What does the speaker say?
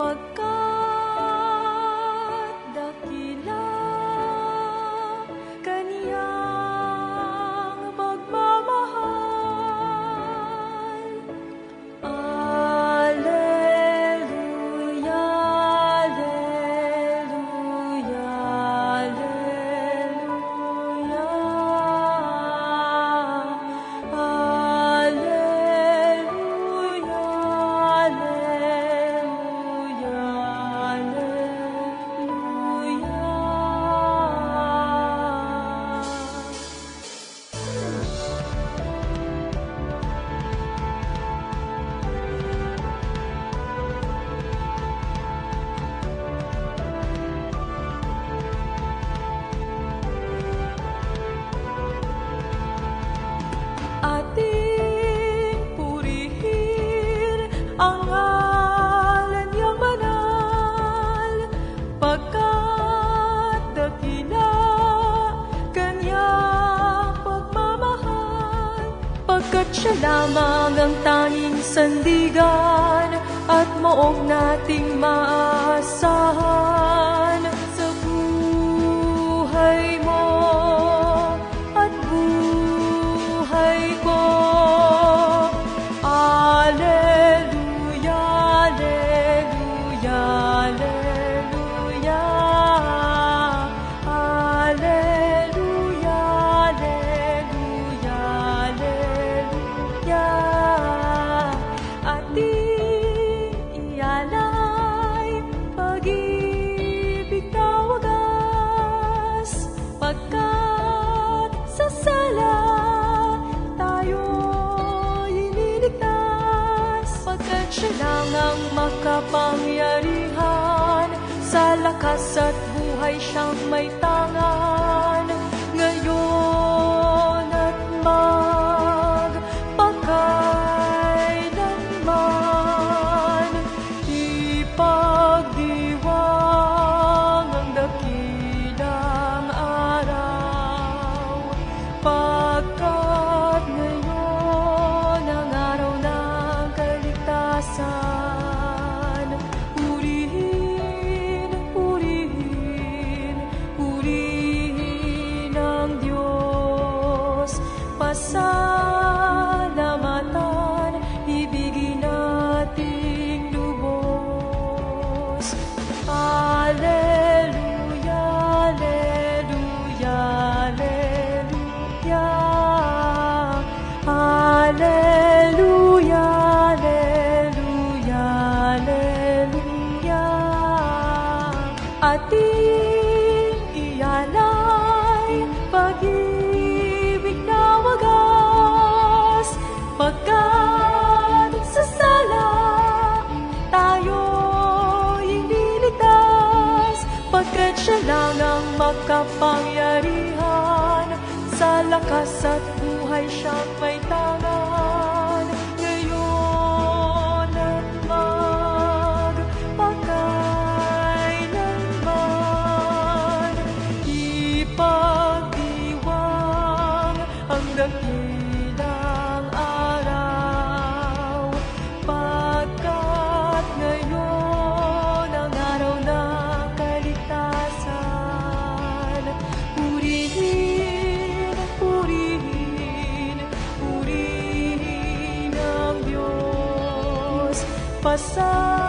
but Sapagkat siya lamang ang tanging sandigan At moong nating maaasahan Sa lakas at buhay siyang may tangan Siya lang ang makapangyarihan Sa lakas at buhay siyang may tangan passar.